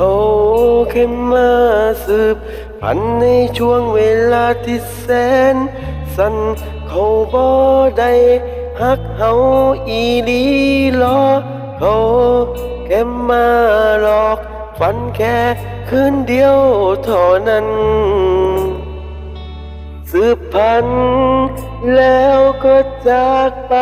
โอ้เข้มมาสืบพันในช่วงเวลาที่แสน สั้นเขาบ่ได้หักเฮาอีหลีหรอเขาแค่มาหลอกฝันแค่คืนเดียวเท่านั้น สืบพันแล้วก็จากไป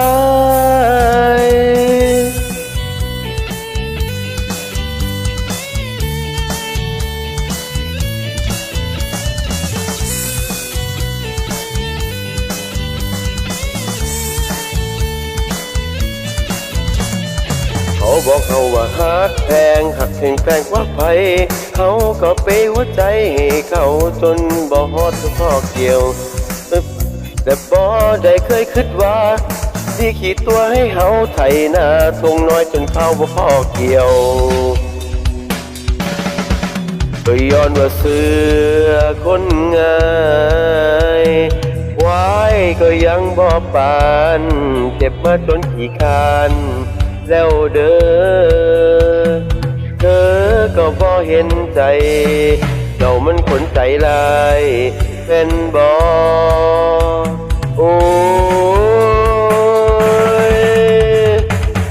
บอกเขาว่าหักแพงหักแพงแพงกว่าไผเขาก็เปหัวใจให้เขาจนบ่ฮอดพ่อเกี่ยว แต่บ่ได้เคยคิดว่าที่ขีดตัวให้เฮาไถนาทงน้อยจนเขาบ่พ่อเกี่ยวก็ย้อนว่าเสือคนง่ายควายก็ยังบ่ปาน เจ็บมาจนขี้คาน แล้วเด้อเธอก็บ่เห็นใจ เจ้ามันคนใจลายเป็นบ่โอ้ย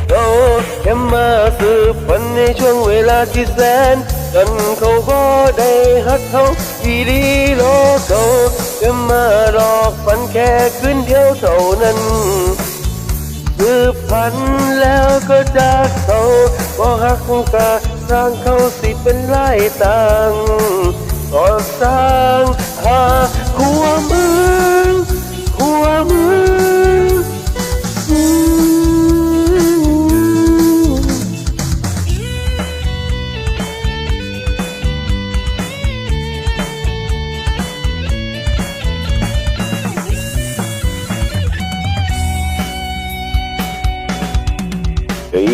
โอ้แค่มาสืบพันในช่วงเวลาที่แสนกันเขาบ่ได้หักเขาอีดีโลกเขาแค่มาหลอกฝันแค่คืนเดียวเท่านั้น สืบฝันแล้วก็จากเขาก็หักกะสร้างเขาสิเป็นไร่ตังก็สร้าง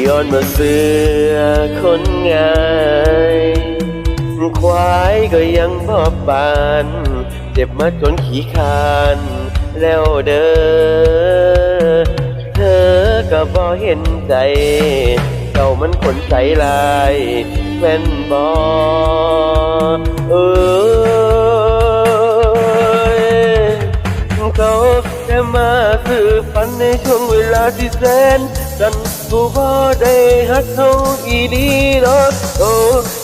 ย้อนมาเสือคนง่ายควายก็ยังบอบปาน เจ็บมาจนขี้คานแล้วเด้อเธอก็บ่เห็นใจเจ้ามันคนใจลายแม่นบ่เออ มาสื่อฝันในช่วงเวลาที่แสนสันกูบ่ได้หักเขาอีดีหรอกเขา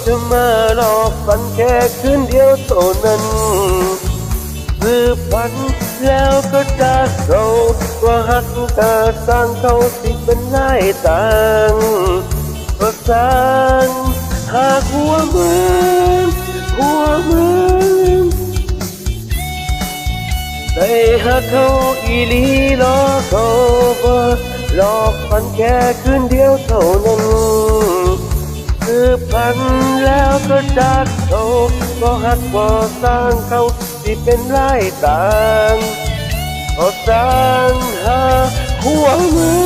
จะมาหลอกฝันแค่คืนเดียวเท่านั้นสืบพันแล้วก็จากเขาว่าหักกาสร้างเขาสิเป็นนายต่างก็สร้างหากหัวเมือหัวเมือ หักเขาอีลีหลอกเขาบ่หลอกฝันแค่คืนเดียวเท่านั้นคือพันแล้วก็จากเขาก็หักบ่สร้างเขาที่เป็นไร่ต่างก็สร้างหาหัวมือ